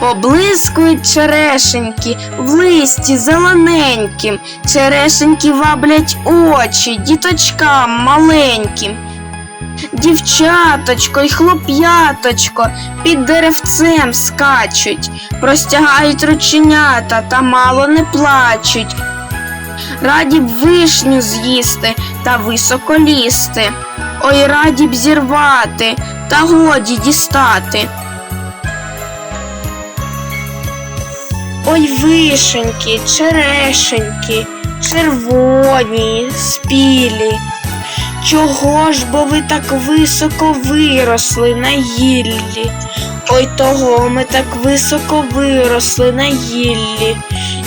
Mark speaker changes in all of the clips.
Speaker 1: Поблискують черешеньки в листі зелененьким, черешеньки ваблять очі діточкам маленьким. Дівчаточко й хлоп'яточко під деревцем скачуть, простягають рученята та мало не плачуть. Раді б вишню з'їсти та високо лізти. Ой, раді б зірвати, та годі дістати. Ой, вишеньки, черешеньки, червоні, спілі. Чого ж бо ви так високо виросли на гіллі? Ой того ми так високо виросли на гіллі,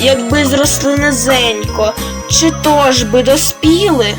Speaker 1: якби зросли низенько, чи то ж би доспіли?